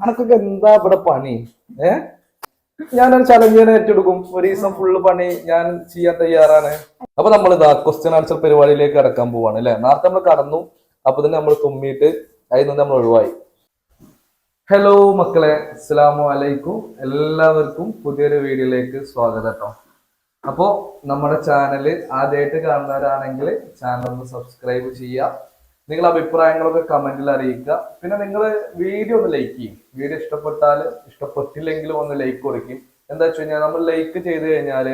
അനക്കൊക്കെ എന്താ ഇവിടെ പണി? ഏ? ഞാനൊരു ചലഞ്ച് ഞാൻ ഏറ്റെടുക്കും. ഒരു ദിവസം ഫുള്ള് പണി ഞാൻ ചെയ്യാൻ തയ്യാറാണ്. അപ്പൊ നമ്മൾ ഇതാ ക്വസ്റ്റ്യൻ ആൻസർ പരിപാടിയിലേക്ക് കടക്കാൻ പോവാണ് അല്ലെ? നേരത്തെ നമ്മൾ കടന്നു അപ്പൊ തന്നെ നമ്മൾ തുമ്മിയിട്ട് അതിൽ നിന്ന് നമ്മൾ ഒഴിവായി. ഹലോ മക്കളെ അസ്സലാമു അലൈക്കും. എല്ലാവർക്കും പുതിയൊരു വീഡിയോയിലേക്ക് സ്വാഗതം. കേട്ടോ അപ്പോ നമ്മുടെ ചാനൽ ആദ്യമായിട്ട് കാണുന്നവരാണെങ്കിൽ ചാനൽ ഒന്ന് സബ്സ്ക്രൈബ് ചെയ്യുക. നിങ്ങളുടെ അഭിപ്രായങ്ങളൊക്കെ കമന്റിൽ അറിയിക്കുക. പിന്നെ നിങ്ങൾ വീഡിയോ ഒന്ന് ലൈക്ക് ചെയ്യും. വീഡിയോ ഇഷ്ടപ്പെട്ടാൽ ഇഷ്ടപ്പെട്ടില്ലെങ്കിലും ഒന്ന് ലൈക്ക് കൊടുക്കും. എന്താ വെച്ച് കഴിഞ്ഞാൽ നമ്മൾ ലൈക്ക് ചെയ്ത് കഴിഞ്ഞാൽ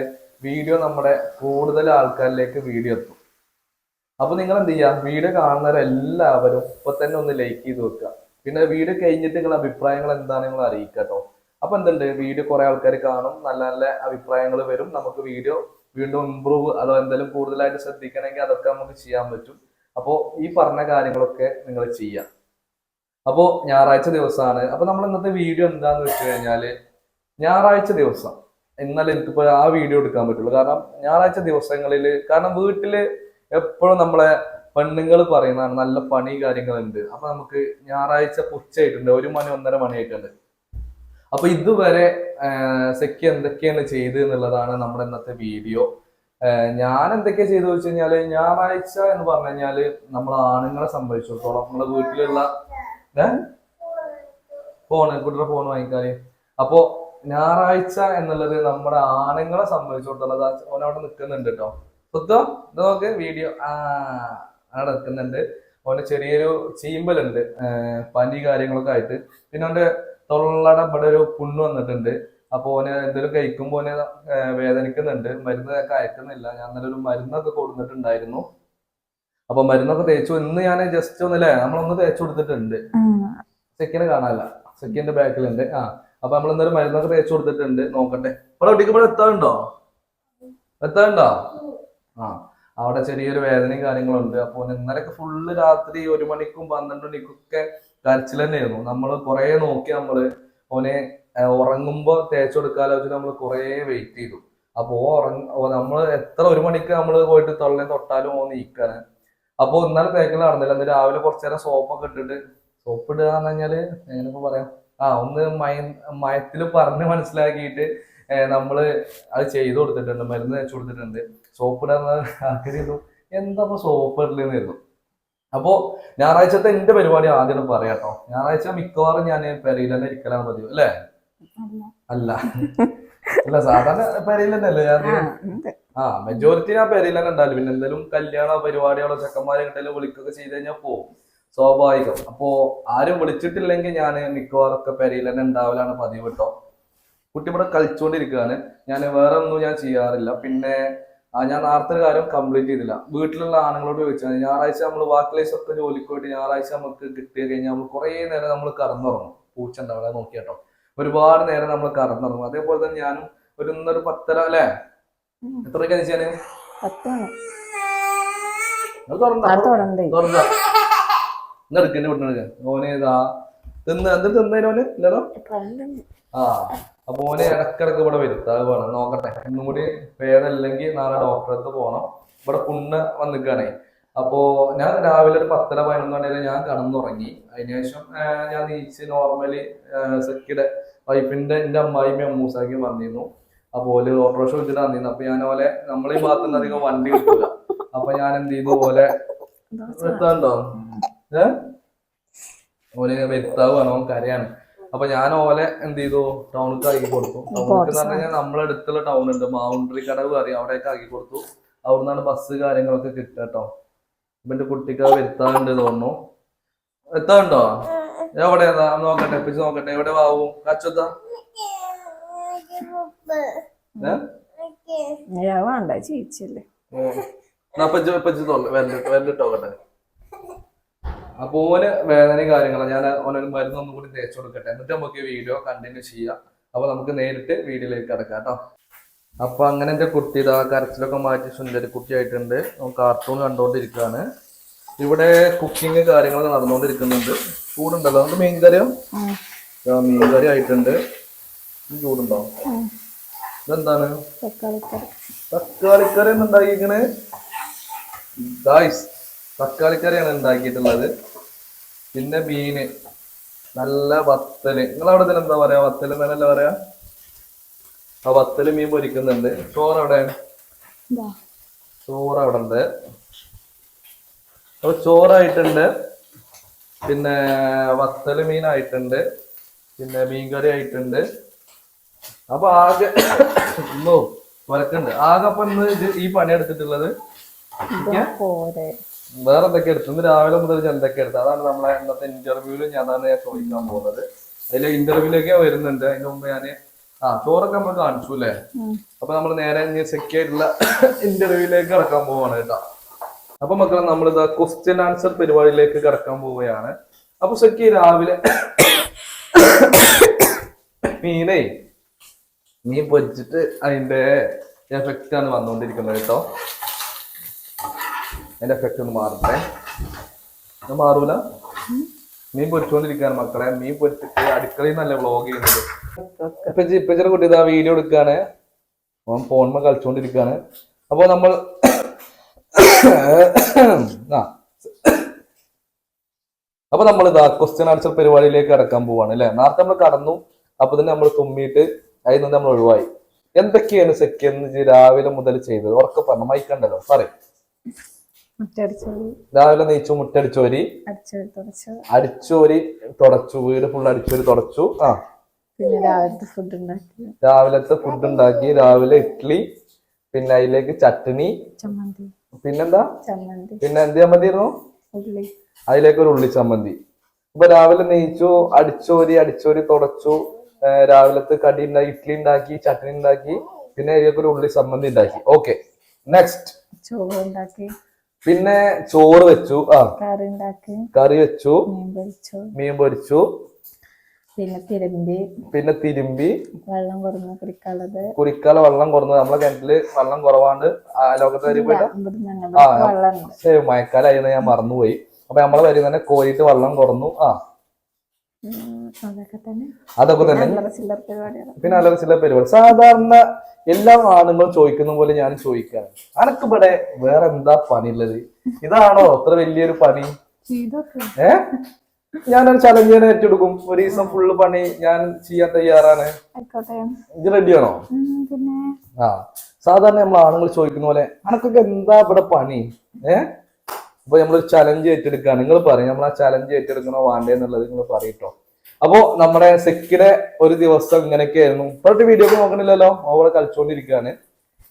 വീഡിയോ നമ്മുടെ കൂടുതൽ ആൾക്കാരിലേക്ക് വീഡിയോ എത്തും. അപ്പൊ നിങ്ങൾ എന്ത് ചെയ്യുക വീഡിയോ കാണുന്നവരെല്ലാവരും ഇപ്പൊ തന്നെ ഒന്ന് ലൈക്ക് ചെയ്ത് വെക്കുക. പിന്നെ വീഡിയോ കഴിഞ്ഞിട്ട് നിങ്ങളുടെ അഭിപ്രായങ്ങൾ എന്താണ് നിങ്ങൾ അറിയിക്കുക കേട്ടോ. അപ്പൊ എന്തുണ്ട്? വീഡിയോ കുറെ ആൾക്കാർ കാണും. നല്ല നല്ല അഭിപ്രായങ്ങൾ വരും. നമുക്ക് വീഡിയോ വീണ്ടും ഇമ്പ്രൂവ് അതോ എന്തെങ്കിലും കൂടുതലായിട്ട് ശ്രദ്ധിക്കണമെങ്കിൽ അതൊക്കെ നമുക്ക് ചെയ്യാൻ പറ്റും. അപ്പോൾ ഈ പറഞ്ഞ കാര്യങ്ങളൊക്കെ നിങ്ങൾ ചെയ്യാം. അപ്പോൾ ഞായറാഴ്ച ദിവസമാണ് അപ്പോൾ നമ്മൾ ഇന്നത്തെ വീഡിയോ എന്താന്ന് വെച്ച് കഴിഞ്ഞാൽ ഞായറാഴ്ച ദിവസം. ഇന്നലെ എനിക്കിപ്പോൾ ആ വീഡിയോ എടുക്കാൻ പറ്റുള്ളൂ. കാരണം ഞായറാഴ്ച ദിവസങ്ങളിൽ കാരണം വീട്ടിൽ എപ്പോഴും നമ്മളെ പെണ്ണുങ്ങൾ പറയുന്നതാണ് നല്ല പണി കാര്യങ്ങളുണ്ട്. അപ്പൊ നമുക്ക് ഞായറാഴ്ച പുച്ചയായിട്ടുണ്ട് ഒരു മണി ഒന്നര മണിയായിട്ടുണ്ട്. അപ്പൊ ഇതുവരെ സെക്കി എന്തൊക്കെയാണ് ചെയ്ത് എന്നുള്ളതാണ് നമ്മുടെ ഇന്നത്തെ വീഡിയോ. ഞാൻ എന്തൊക്കെയാ ചെയ്തു വെച്ച് കഴിഞ്ഞാൽ ഞായറാഴ്ച എന്ന് പറഞ്ഞു കഴിഞ്ഞാൽ നമ്മളെ ആണുങ്ങളെ സംബന്ധിച്ചിടത്തോളം നമ്മളെ വീട്ടിലുള്ള ഫോണ് കുട്ടിയുടെ ഫോൺ വാങ്ങിക്കാൽ അപ്പോ ഞായറാഴ്ച എന്നുള്ളത് നമ്മുടെ ആണുങ്ങളെ സംബന്ധിച്ചിടത്തോളം ദാ അവിടെ നിൽക്കുന്നുണ്ട് കേട്ടോ ഇത് നോക്ക് വീഡിയോ. ആ അവിടെ നിൽക്കുന്നുണ്ട്. ഓന് ചെറിയൊരു ചീമ്പലുണ്ട് പനി കാര്യങ്ങളൊക്കെ ആയിട്ട്. പിന്നെ അവന്റെ തൊള്ളയുടെ ഇവിടെ ഒരു പുണ്ണ് വന്നിട്ടുണ്ട്. അപ്പൊ ഓന് എന്തെങ്കിലും കഴിക്കുമ്പോ ഓന് വേദനിക്കുന്നുണ്ട് മരുന്ന് അയക്കുന്നില്ല. ഞാൻ ഇന്നലെ ഒരു മരുന്നൊക്കെ കൊടുത്തിട്ടുണ്ടായിരുന്നു. അപ്പൊ മരുന്നൊക്കെ തേച്ചു. ഇന്ന് ഞാൻ ജസ്റ്റ് ഒന്നല്ലേ നമ്മളൊന്ന് തേച്ചു കൊടുത്തിട്ടുണ്ട്. സെക്കിന് കാണാനല്ല സെക്കിന്റെ ബാക്കിലുണ്ട്. ആ അപ്പൊ നമ്മൾ ഇന്നൊരു മരുന്നൊക്കെ തേച്ചു കൊടുത്തിട്ടുണ്ട്. നോക്കട്ടെ. ഇവിടെ ഒട്ടിക്ക് ഇവിടെ എത്താറുണ്ടോ? എത്താറുണ്ടോ? ആ അവിടെ ചെറിയൊരു വേദനയും കാര്യങ്ങളുണ്ട്. അപ്പൊ ഇന്നലൊക്കെ ഫുള്ള് രാത്രി ഒരു മണിക്കും പന്ത്രണ്ട് മണിക്കൊക്കെ കരച്ചിൽ തന്നെയായിരുന്നു നമ്മൾ കുറെ നോക്കി നമ്മൾ. ഓനെ ഏർ ഉറങ്ങുമ്പോ തേച്ചു കൊടുക്കാലോ വെച്ചിട്ട് നമ്മൾ കുറെ വെയിറ്റ് ചെയ്തു. അപ്പൊ ഓ നമ്മൾ എത്ര ഒരു മണിക്ക് നമ്മൾ പോയിട്ട് തൊള്ളേ തൊട്ടാലും ഓ നീക്കാണ്. അപ്പൊ ഇന്നലെ തേക്കൽ നടന്നില്ല. ഇന്ന് രാവിലെ കുറച്ചു നേരം സോപ്പൊക്കെ ഇട്ടിട്ട് സോപ്പ് ഇടുക എന്ന് പറഞ്ഞാൽ എങ്ങനെയൊക്കെ പറയാം? ആ ഒന്ന് മയ മയത്തിൽ പറഞ്ഞ് മനസ്സിലാക്കിയിട്ട് നമ്മൾ അത് ചെയ്തു കൊടുത്തിട്ടുണ്ട്. മരുന്ന് തേച്ചു കൊടുത്തിട്ടുണ്ട്. സോപ്പ് ഇടാന്ന് ആഗ്രഹിച്ചു എന്താ സോപ്പ് ഇടലെന്നായിരുന്നു അപ്പോ ഞായറാഴ്ചത്തെ എന്റെ പരിപാടി ആദ്യം പറയാട്ടോ. ഞായറാഴ്ച മിക്കവാറും ഞാൻ പെരയിൽ തന്നെ ഇരിക്കലാണ് പതിവ് അല്ലേ? അല്ല. അല്ല സാധാരണ പെരയിൽ തന്നെ അല്ലേ ഞാൻ ആ മെജോറിറ്റി ഞാൻ പെരയിൽ തന്നെ ഉണ്ടാവില്ല പിന്നെ എന്തെങ്കിലും കല്യാണ പരിപാടികളോ ചെക്കന്മാരെ എന്തെങ്കിലും വിളിക്കൊക്കെ ചെയ്ത് കഴിഞ്ഞാൽ പോവും. സ്വാഭാവികം. അപ്പോ ആരും വിളിച്ചിട്ടില്ലെങ്കിൽ ഞാൻ മിക്കവാറും ഒക്കെ പെരയിൽ തന്നെ ഉണ്ടാവലാണ് പതിവ് കേട്ടോ കുട്ടി ഇവിടെ കളിച്ചുകൊണ്ടിരിക്കുകയാണ് ഞാൻ വേറെ ഒന്നും ഞാൻ ചെയ്യാറില്ല. പിന്നെ ഞാൻ നേരത്തെ കാര്യം കംപ്ലീറ്റ് ചെയ്തില്ല. വീട്ടിലുള്ള ആണുങ്ങളോട് ചോദിച്ചാൽ ഞായറാഴ്ച നമ്മൾ വാക്കിലേസ് ഒക്കെ ജോലിക്ക് പോയിട്ട് ഞായറാഴ്ച നമുക്ക് കിട്ടി കഴിഞ്ഞാൽ നമ്മൾ കുറേ നേരം നമ്മൾ കറന്നുറങ്ങും. പൂച്ച ഉണ്ടാവില്ല നോക്കിയാട്ടോ. ഒരുപാട് നേരം നമ്മൾ കറന്നിറങ്ങും. അതേപോലെ തന്നെ ഞാനും ഒരു ഇന്നൊരു പത്തര അല്ലേ? എത്ര വെച്ചാൽ പത്ത് മണി അത് തുറന്നോ? ആ തുടങ്ങണ്ടേ തുറന്നോ? ഇന്ന് എടുക്കണ്ട വിട്ടണ ഓന് ഇതാ തിന്ന് തിന്നതിനോന് ഇല്ലല്ലോ? ആ അപ്പൊ ഓനെ ഇടക്കിടക്ക് ഇവിടെ വരുത്താ വേണം. നോക്കട്ടെ ഇന്നും കൂടി ഭേദമില്ലെങ്കിൽ നാളെ ഡോക്ടറെ അടുത്ത് പോകണം ഇവിടെ പുണ്ണ് വന്നിക്കാണേ. അപ്പോ ഞാൻ രാവിലെ ഒരു പത്തര പതിനൊന്ന് മണി വരെ ഞാൻ കടന്നുറങ്ങി. അതിനുശേഷം ഞാൻ നീച്ച് നോർമലി സെക്കിയുടെ വൈഫിന്റെ എന്റെ അമ്മായിമ്മ അമ്മൂസാക്കി വന്നിരുന്നു. അപ്പൊ ഓൽ ഓട്ടോറിക്ഷ വിളിച്ചിട്ട് വന്നിരുന്നു. അപ്പൊ ഞാൻ ഓലെ നമ്മളീ ഭാഗത്ത് നിന്ന് അധികം വണ്ടി കിട്ടില്ല അപ്പൊ ഞാൻ എന്ത് ചെയ്തു? ഓലെ വരുത്താണ്ടോ ഏ? ഓൽ വരുത്താവ് ഓൻ കരയാണ്. അപ്പൊ ഞാൻ ഓലെ എന്ത് ചെയ്തു? ടൗണിലേക്ക് ആക്കി കൊടുത്തു. ടൗണിലേക്ക് എന്ന് പറഞ്ഞാൽ നമ്മളെ അടുത്തുള്ള ടൗൺ ഉണ്ട്. മൗണ്ടറി കടവ് അറിയാം അവിടേക്ക് ആക്കി കൊടുത്തു. അവിടുന്നാണ് ബസ് കാര്യങ്ങളൊക്കെ കിട്ടുക കേട്ടോ. എന്റെ കുട്ടിക്ക് വരുത്താറുണ്ട് തോന്നുന്നു. എത്താണ്ടോ എവിടെ നോക്കട്ടെ പിച്ച് നോക്കട്ടെ. എവിടെ വാവും? കച്ചത്താ വേണ്ട അപ്പൊ ഓന് വേദന കാര്യങ്ങളും. ഞാൻ ഓനൊരു മരുന്ന് ഒന്നും കൂടി തേച്ചു കൊടുക്കട്ടെ. എന്നിട്ട് നമുക്ക് വീഡിയോ കണ്ടിന്യൂ ചെയ്യാം. അപ്പൊ നമുക്ക് നേരിട്ട് വീഡിയോയിലേക്ക് കിടക്കാം കേട്ടോ. അപ്പൊ അങ്ങനെ എന്റെ കുട്ടി ഇതാ കരച്ചിലൊക്കെ മാറ്റി സുന്ദരി കുട്ടിയായിട്ടുണ്ട്. കാർട്ടൂൺ കണ്ടോണ്ടിരിക്കാണ്. ഇവിടെ കുക്കിംഗ് കാര്യങ്ങളൊക്കെ നടന്നുകൊണ്ടിരിക്കുന്നുണ്ട് ചൂടുണ്ടല്ലോ. നമുക്ക് മീൻ കറിയോ ആ, മീൻ കറി ആയിട്ടുണ്ട്. ചൂടുണ്ടോ? ഇതെന്താണ്? തക്കാളിക്കറി. ഉണ്ടാക്കിക്കണേ. ഗായ്സ് തക്കാളിക്കറിയാണ് ഉണ്ടാക്കിയിട്ടുള്ളത്. പിന്നെ മീന് നല്ല വത്തൽ. നിങ്ങളവിടെ തന്നെ എന്താ പറയാ? വത്തൽ എന്നല്ല പറയാ? ആ വത്തൽ മീൻ പൊരിക്കുന്നുണ്ട്. ചോറ് അവിടെ ചോറ് അവിടെ ഉണ്ട് അപ്പൊ ചോറായിട്ടുണ്ട്. പിന്നെ വത്തൽ മീൻ ആയിട്ടുണ്ട് പിന്നെ മീൻകറി ആയിട്ടുണ്ട്. അപ്പൊ ആകെ ഒന്നോ വരക്കുണ്ട്. ആകെ അപ്പൊ ഇന്ന് ഇത് ഈ പണി എടുത്തിട്ടുള്ളത്? വേറെ എന്തൊക്കെ എടുത്തു? ഇന്ന് രാവിലെ മുതൽ ഞാൻ എന്തൊക്കെ എടുത്തു? അതാണ് നമ്മളെ ഇന്നത്തെ ഇന്റർവ്യൂവിൽ ഞാൻ അതാണ് ഞാൻ ചോദിക്കാൻ പോകുന്നത്. അതിൽ ഇന്റർവ്യൂലൊക്കെ വരുന്നുണ്ട്. അതിന് മുമ്പ് ഞാൻ ആ ചോറൊക്കെ നമ്മൾ കാണിച്ചു അല്ലേ. അപ്പൊ നമ്മൾ നേരെ സെക്യൂരിട്ടുള്ള സെക്യൂരിറ്റിയുള്ള ഇന്റർവ്യൂവിലേക്ക് കടക്കാൻ പോവാണ് കേട്ടോ. അപ്പൊ മക്കളെ നമ്മൾ ഇത് ക്വസ്റ്റ്യൻ ആൻസർ പരിപാടിയിലേക്ക് കടക്കാൻ പോവുകയാണ്. അപ്പൊ സെക്കി രാവിലെ മീനേ മീൻ പൊരിച്ചിട്ട് അതിന്റെ എഫക്റ്റ് ആണ് വന്നുകൊണ്ടിരിക്കുന്നത് കേട്ടോ. അതിന്റെ എഫക്റ്റ് ഒന്ന് മാറട്ടെ. മാറൂല. മീൻ പൊരിച്ചുകൊണ്ടിരിക്കുകയാണ് മക്കളെ. മീൻ പൊരിച്ചിട്ട് അടുക്കളയിൽ നല്ല വ്ളോഗ് ചെയ്യുന്നത്. ഇപ്പൊ ഇപ്പൊ ചെറിയ കുട്ടി ഇതാ വീഡിയോ എടുക്കാണ്. ഫോണിൽ ഫോൺമ കളിച്ചുകൊണ്ടിരിക്കുകയാണ് അപ്പൊ നമ്മൾ ആ. അപ്പൊ നമ്മൾ ഇതാ ക്വസ്റ്റ്യൻ ആൻസർ പരിപാടിയിലേക്ക് കടക്കാൻ പോവാണ് അല്ലെ? നേരത്തെ നമ്മൾ കടന്നു അപ്പൊ തന്നെ നമ്മൾ തുമ്മിയിട്ട് അതിൽ നിന്ന് നമ്മൾ ഒഴിവായി. എന്തൊക്കെയാണ് സെക്കൻഡ് രാവിലെ മുതൽ ചെയ്തത്? ഉറക്കെ പറഞ്ഞു മൈക്കണ്ടല്ലോ പറയും. രാവിലെ നെയ്ച്ചു മുട്ടടിച്ചോരി അടിച്ചോരി തുടച്ചു. വീട് ഫുള്ള് അടിച്ചോരി തുടച്ചു ആ. പിന്നെ രാവിലത്തെ ഫുഡ് ഉണ്ടാക്കി. രാവിലത്തെ ഫുഡ് ഉണ്ടാക്കി രാവിലെ ഇഡ്ഡലി പിന്നെ അതിലേക്ക് ചട്നി. ചമ്മന്തി. പിന്നെന്താ? ചമ്മന്തി. പിന്നെ എന്ത് ചമ്മന്തിയായിരുന്നു? ഉള്ളി. അതിലേക്ക് ഒരു ഉള്ളി ചമ്മന്തി. ഇപ്പൊ രാവിലെ നെയ്ച്ചു അടിച്ചോരി അടിച്ചോരി തുടച്ചു. രാവിലത്തെ കടി ഉണ്ടാക്കി ഇഡ്ഡലി ഉണ്ടാക്കി ചട്നി ഉണ്ടാക്കി പിന്നെ അതിലേക്ക് ഒരു ഉള്ളി ചമ്മന്തി ഉണ്ടാക്കി. ഓക്കെ. നെക്സ്റ്റ് ചോറ് ഉണ്ടാക്കി. പിന്നെ ചോറ് വെച്ചു. ആ. കറി ഉണ്ടാക്കി. കറി വെച്ചു. മീൻ പൊരിച്ചു. മീൻ പൊരിച്ചു. പിന്നെ തിരുമ്പി. പിന്നെ തിരുമ്പി. വെള്ളം കുറഞ്ഞു കുടിക്കാനുള്ളത്. കുറിക്കാല വെള്ളം കുറഞ്ഞത് നമ്മളെ കിണറ്റിൽ വെള്ളം കുറവാണ്ട് ആ ലോകത്ത് വരുമ്പോഴേ മഴക്കാലായിരുന്നു ഞാൻ മറന്നുപോയി. അപ്പൊ നമ്മളെ വരി തന്നെ കോരിട്ട് വെള്ളം കുറഞ്ഞു ആ. അതൊക്കെ തന്നെ. പിന്നെ അല്ലറ ചില പരിപാടി. സാധാരണ എല്ലാ ആണുങ്ങളും ചോദിക്കുന്ന പോലെ ഞാൻ ചോദിക്കാറ്. അനക്ക് ഇവിടെ വേറെ എന്താ പണിയുള്ളത്? ഇതാണോ അത്ര വലിയൊരു പണി? ഏഹ് ഞാനൊരു ചലഞ്ച് ചെയ്യാൻ ഏറ്റെടുക്കും. ഒരു ദിവസം ഫുള്ള് പണി ഞാൻ ചെയ്യാൻ തയ്യാറാണ്. ഇത് റെഡിയാണോ ആ സാധാരണ നമ്മൾ ആണുങ്ങൾ ചോദിക്കുന്ന പോലെ അനക്കൊക്കെ എന്താ ഇവിടെ പണി? ഏ? അപ്പൊ നമ്മളൊരു ചലഞ്ച് ഏറ്റെടുക്കുകയാണ് നിങ്ങൾ പറയും നമ്മൾ ആ ചലഞ്ച് ഏറ്റെടുക്കണോ വേണ്ടേ എന്നുള്ളത് നിങ്ങൾ പറയട്ടോ അപ്പോ നമ്മുടെ സെക്കിടെ ഒരു ദിവസം ഇങ്ങനെയൊക്കെ ആയിരുന്നു ഇപ്പോഴത്തെ വീഡിയോ ഒക്കെ നോക്കണില്ലല്ലോ? ഓവറെ കളിച്ചോണ്ടിരിക്കുകയാണ്.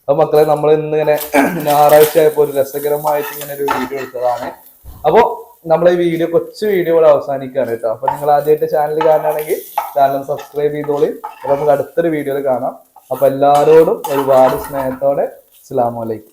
അപ്പൊ മക്കളെ നമ്മൾ ഇന്ന് ഇങ്ങനെ ഞായറാഴ്ച ആയപ്പോ ഒരു രസകരമായിട്ട് ഇങ്ങനെ ഒരു വീഡിയോ എടുത്തതാണ്. അപ്പോ നമ്മളെ ഈ വീഡിയോ കൊച്ചു വീഡിയോ ഇവിടെ അവസാനിക്കുകയാണ് കേട്ടോ. അപ്പൊ നിങ്ങൾ ആദ്യമായിട്ട് ചാനൽ കാണുകയാണെങ്കിൽ ചാനൽ സബ്സ്ക്രൈബ് ചെയ്തോളി. അപ്പൊ നമുക്ക് അടുത്തൊരു വീഡിയോയിൽ കാണാം. അപ്പൊ എല്ലാവരോടും ഒരുപാട് സ്നേഹത്തോടെ അസ്സാം അലൈക്കും.